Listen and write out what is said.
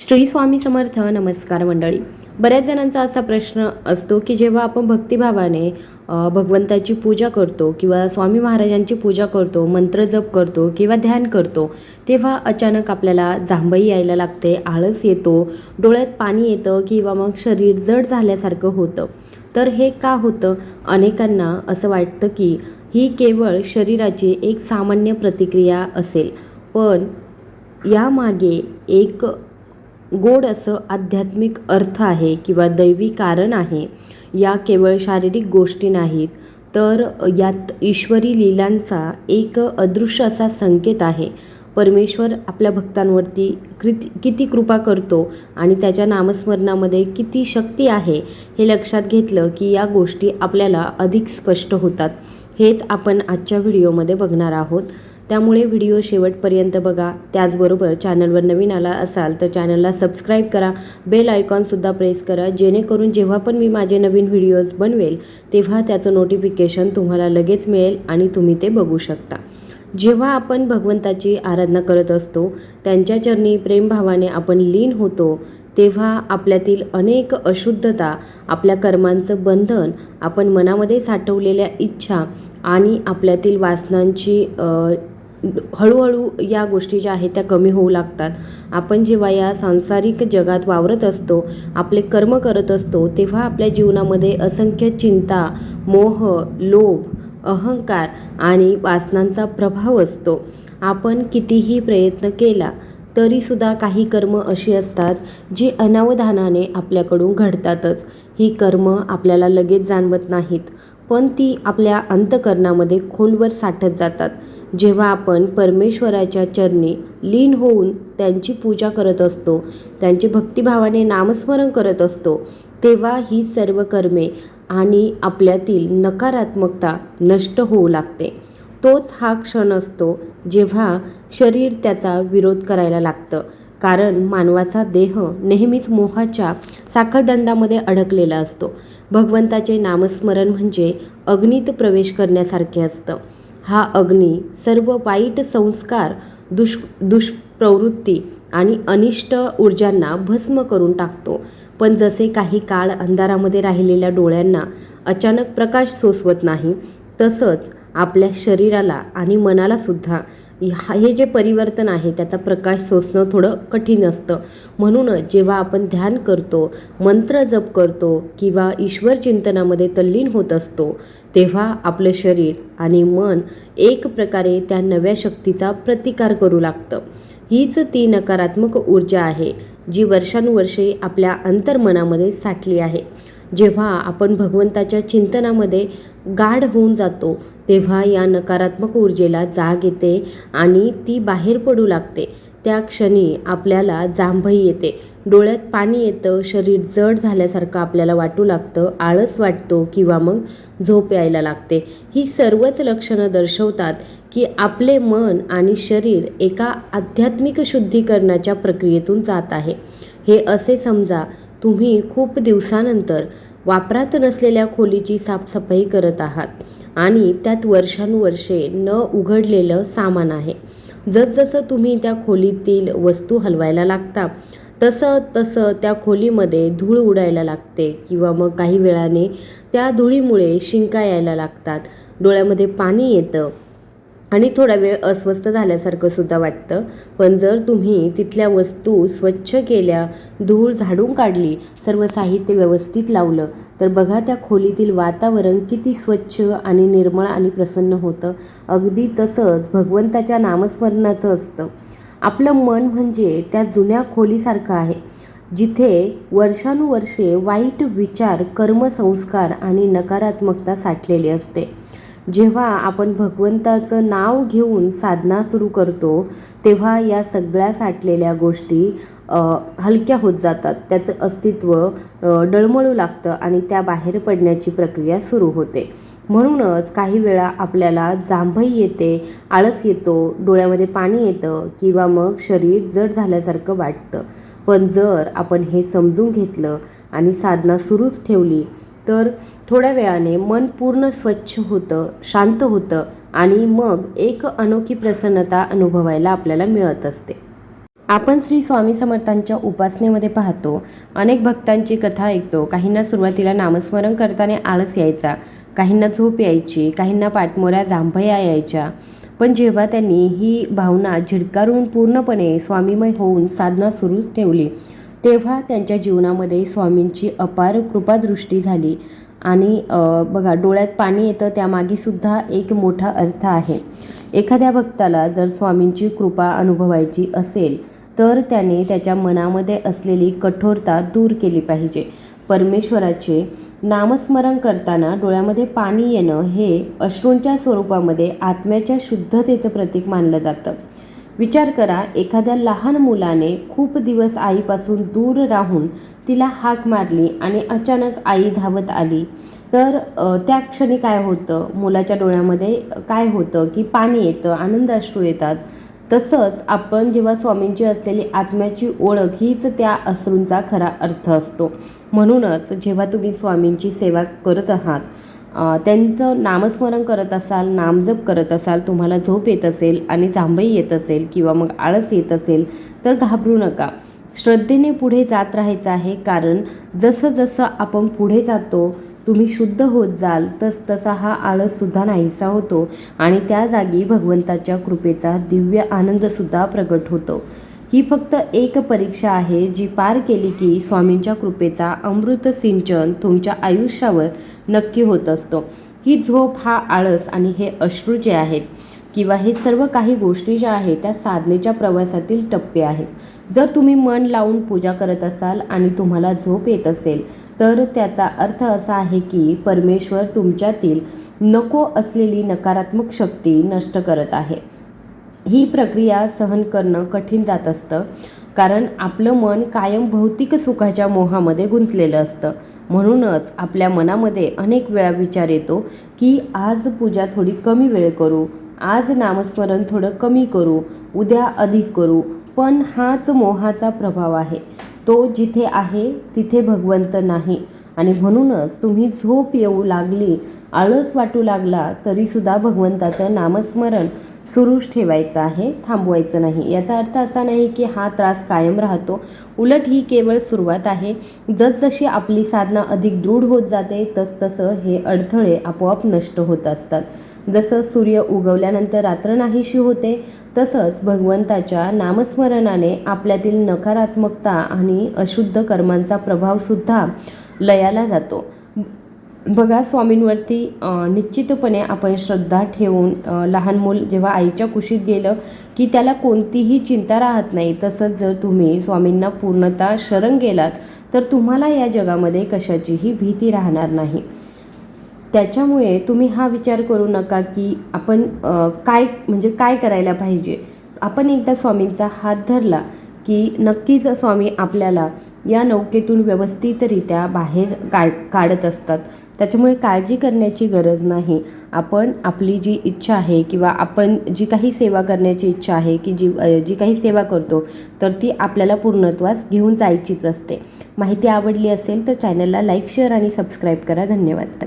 श्री स्वामी समर्थ नमस्कार मंडळी. बऱ्याच जणांचा असा प्रश्न असतो की जेव्हा आपण भक्तिभावाने भगवंताची पूजा करतो किंवा स्वामी महाराजांची पूजा करतो मंत्र जप करतो किंवा ध्यान करतो तेव्हा अचानक आपल्याला जांभई यायला लागते आळस येतो डोळ्यात पाणी येतं किंवा मग शरीर जड झाल्यासारखं होतं. तर हे का होतं? अनेकांना असं वाटतं की ही केवळ शरीराची एक सामान्य प्रतिक्रिया असेल. पण यामागे एक गोड असं आध्यात्मिक अर्थ आहे किंवा दैवी कारण आहे या केवळ शारीरिक गोष्टी नाहीत तर यात ईश्वरी लीलांचा एक अदृश्य असा संकेत आहे. परमेश्वर आपल्या भक्तांवरती कृती किती कृपा करतो आणि त्याच्या नामस्मरणामध्ये किती शक्ती आहे हे लक्षात घेतलं की या गोष्टी आपल्याला अधिक स्पष्ट होतात. हेच आपण आजच्या व्हिडिओमध्ये बघणार आहोत. त्यामुळे व्हिडिओ शेवटपर्यंत बघा. त्याचबरोबर चॅनलवर नवीन आला असाल तर चॅनलला सबस्क्राईब करा. बेल आयकॉनसुद्धा प्रेस करा. जेणेकरून जेव्हा पण मी माझे नवीन व्हिडिओज बनवेल तेव्हा त्याचं नोटिफिकेशन तुम्हाला लगेच मिळेल आणि तुम्ही ते बघू शकता. जेव्हा आपण भगवंताची आराधना करत असतो त्यांच्या चरणी प्रेमभावाने आपण लीन होतो तेव्हा आपल्यातील अनेक अशुद्धता आपल्या कर्मांचं बंधन आपण मनामध्ये साठवलेल्या इच्छा आणि आपल्यातील वासनांची हळूहळू या गोष्टी ज्या आहेत त्या कमी होऊ लागतात. आपण जेव्हा या सांसारिक जगात वावरत असतो आपले कर्म करत असतो तेव्हा आपल्या जीवनामध्ये असंख्य चिंता मोह लोभ अहंकार आणि वासनांचा प्रभाव असतो. आपण कितीही प्रयत्न केला तरीसुद्धा काही कर्म अशी असतात जी अनावधानाने आपल्याकडून घडतातच. ही कर्म आपल्याला लगेच जाणवत नाहीत पण ती आपल्या अंतकरणामध्ये खोलवर साठत जातात. जेव्हा आपण परमेश्वराच्या चरणी लीन होऊन त्यांची पूजा करत असतो त्यांचे भक्तिभावाने नामस्मरण करत असतो तेव्हा ही सर्व कर्मे आणि आपल्यातील नकारात्मकता नष्ट होऊ लागते. तोच हा क्षण असतो जेव्हा शरीर त्याचा विरोध करायला लागतं. कारण मानवाचा देह नेहमीच मोहाच्या साखळदंडामध्ये अडकलेला असतो. भगवंताचे नामस्मरण म्हणजे अग्नीत प्रवेश करण्यासारखे असतं. हा अग्नी सर्व वाईट संस्कार दुष् दुष्प्रवृत्ती आणि अनिष्ट ऊर्जांना भस्म करून टाकतो. पण जसे काही काळ अंधारामध्ये राहिलेल्या डोळ्यांना अचानक प्रकाश सोसवत नाही तसंच आपल्या शरीराला आणि मनालासुद्धा हा हे जे परिवर्तन आहे त्याचा प्रकाश सोसणं थोडं कठीण असतं. म्हणूनच जेव्हा आपण ध्यान करतो मंत्र जप करतो किंवा ईश्वर चिंतनामध्ये तल्लीन होत असतो तेव्हा आपलं शरीर आणि मन एक प्रकारे त्या नव्या शक्तीचा प्रतिकार करू लागतं. हीच ती नकारात्मक ऊर्जा आहे जी वर्षानुवर्षे आपल्या अंतर्मनामध्ये साठली आहे. जेव्हा आपण भगवंताच्या चिंतनामध्ये गाढ होऊन जातो तेव्हा या नकारात्मक ऊर्जेला जाग येते आणि ती बाहेर पडू लागते. त्या क्षणी आपल्याला जांभई येते. डोळ्यात पाणी येतं शरीर जड झाल्यासारखं आपल्याला वाटू लागतं आळस वाटतो किंवा मग झोप यायला लागते. ही सर्वच लक्षणं दर्शवतात की आपले मन आणि शरीर एका आध्यात्मिक शुद्धीकरणाच्या प्रक्रियेतून जात आहे. हे असे समजा तुम्ही खूप दिवसानंतर वापरात नसलेल्या खोलीची साफसफाई करत आहात. आणि त्यात वर्षानुवर्षे न उघडलेलं सामान आहे. जसजसं तुम्ही त्या खोलीतील वस्तू हलवायला लागता तसं तसं त्या खोलीमध्ये धूळ उडायला लागते किंवा मग काही वेळाने त्या धुळीमुळे शिंका यायला लागतात. डोळ्यामध्ये पाणी येतं आणि थोडा वेळ अस्वस्थ झाल्यासारखं सुद्धा वाटतं. पण जर तुम्ही तिथल्या वस्तू स्वच्छ केल्या धूळ झाडून काढली सर्व साहित्य व्यवस्थित लावलं तर बघा त्या खोलीतील वातावरण किती स्वच्छ आणि निर्मळ आणि प्रसन्न होतं. अगदी तसंच भगवंताच्या नामस्मरणाचं असतं. आपलं मन म्हणजे त्या जुन्या खोलीसारखं आहे जिथे वर्षानुवर्षे वाईट विचार कर्मसंस्कार आणि नकारात्मकता साठलेली असते. जेव्हा आपण भगवंताचं नाव घेऊन साधना सुरू करतो तेव्हा या सगळ्या साठलेल्या गोष्टी हलक्या होत जातात. त्याचं अस्तित्व डळमळू लागतं आणि त्या बाहेर पडण्याची प्रक्रिया सुरू होते. म्हणूनच काही वेळा आपल्याला जांभई येते आळस येतो डोळ्यामध्ये पाणी येतं किंवा मग शरीर जड झाल्यासारखं वाटतं. पण जर आपण हे समजून घेतलं आणि साधना सुरूच ठेवली तर थोड्या वेळाने मन पूर्ण स्वच्छ होतं शांत होतं आणि मग एक अनोखी प्रसन्नता अनुभवायला आपल्याला मिळत असते. आपण श्री स्वामी समर्थांच्या उपासनेमध्ये पाहतो अनेक भक्तांची कथा ऐकतो काहींना सुरुवातीला नामस्मरण करताना आळस यायचा काहींना झोप यायची काहींना पाठमोऱ्या जांभया यायच्या. पण जेव्हा त्यांनी ही भावना झिडकारून पूर्णपणे स्वामीमय होऊन साधना सुरू ठेवली तेव्हा त्यांच्या जीवनामध्ये स्वामींची अपार कृपादृष्टी झाली. आणि बघा डोळ्यात पाणी येतं त्यामागे सुद्धा एक मोठा अर्थ आहे. एखाद्या भक्ताला जर स्वामींची कृपा अनुभवायची असेल तर त्याने त्याच्या मनामध्ये असलेली कठोरता दूर केली पाहिजे. परमेश्वराचे नामस्मरण करताना डोळ्यामध्ये पाणी येणं हे अश्रूंच्या स्वरूपामध्ये आत्म्याच्या शुद्धतेचं प्रतीक मानलं जातं. विचार करा एखाद्या लहान मुलाने खूप दिवस आईपासून दूर राहून तिला हाक मारली आणि अचानक आई धावत आली. तर त्या क्षणी काय होतं? मुलाच्या डोळ्यामध्ये काय होतं की पाणी येतं आनंद अश्रू येतात. तसंच आपण जेव्हा स्वामींची असलेली आत्म्याची ओळख हीच त्या अश्रूंचा खरा अर्थ असतो. म्हणूनच जेव्हा तुम्ही स्वामींची सेवा करत आहात त्यांचं नामस्मरण करत असाल नामजप करत असाल तुम्हाला झोप येत असेल आणि जांभई येत असेल किंवा मग आळस येत असेल तर घाबरू नका. श्रद्धेने पुढे जात राहायचं आहे कारण जसं जसं आपण पुढे जातो तुम्ही शुद्ध होत जाल तस तसा हा आळससुद्धा नाहीसा होतो आणि त्या जागी भगवंताच्या कृपेचा दिव्य आनंदसुद्धा प्रगट होतो. ही फक्त एक परीक्षा आहे जी पार केली की स्वामींच्या कृपेचा अमृत सिंचन तुमच्या आयुष्यावर नक्की होत असतो. ही झोप हा आळस आणि हे अश्रू जे आहेत किंवा हे सर्व काही गोष्टी ज्या आहेत त्या साधनेच्या प्रवासातील टप्पे आहेत. जर तुम्ही मन लावून पूजा करत असाल आणि तुम्हाला झोप येत असेल तर त्याचा अर्थ असा आहे की परमेश्वर तुमच्यातील नको असलेली नकारात्मक शक्ती नष्ट करत आहे. ही प्रक्रिया सहन करणं कठीण जात असतं. कारण आपलं मन कायम भौतिक सुखाच्या मोहामध्ये गुंतलेलं असतं. म्हणूनच आपल्या मनामध्ये अनेक वेळा विचार येतो की आज पूजा थोडी कमी वेळ करू आज नामस्मरण थोडं कमी करू उद्या अधिक करू पण हाच मोहाचा प्रभाव आहे. तो जिथे आहे तिथे भगवंत नाही. आणि म्हणूनच तुम्ही झोप येऊ लागली आळस वाटू लागला तरीसुद्धा भगवंताचं नामस्मरण सुरूच ठेवायचं आहे थांबवायचं नाही. याचा अर्थ असा नाही की हा त्रास कायम राहतो. उलट ही केवळ सुरुवात आहे. जसजशी आपली साधना अधिक दृढ होत जाते तसतसं हे अडथळे आपोआप नष्ट होत असतात. जसं सूर्य उगवल्यानंतर रात्र नाहीशी होते तसंच भगवंताच्या नामस्मरणाने आपल्यातील नकारात्मकता आणि अशुद्ध कर्मांचा प्रभावसुद्धा लयाला जातो. बघा स्वामींवरती निश्चितपणे आपण श्रद्धा ठेवून लहान मूल जेव्हा आईच्या कुशीत गेलं की त्याला कोणतीही चिंता राहत नाही. तसंच जर तुम्ही स्वामींना पूर्णतः शरण गेलात तर तुम्हाला या जगामध्ये कशाचीही भीती राहणार नाही. त्याच्यामुळे तुम्ही हा विचार करू नका की आपण काय म्हणजे काय करायला पाहिजे. आपण एकदा स्वामींचा हात धरला की नक्कीच स्वामी आपल्याला या नौकेतून व्यवस्थितरित्या बाहेर काढ काढत असतात. त्याच्यामुळे काळजी करण्याची गरज नाही. आपण आपली जी इच्छा आहे किंवा आपण जी काही सेवा करण्याची इच्छा आहे की जी जी काही सेवा करतो तर ती आपल्याला पूर्णत्वास घेऊन जायचीच असते. माहिती आवडली असेल तर चॅनलला लाईक शेअर आणि सबस्क्राईब करा. धन्यवाद.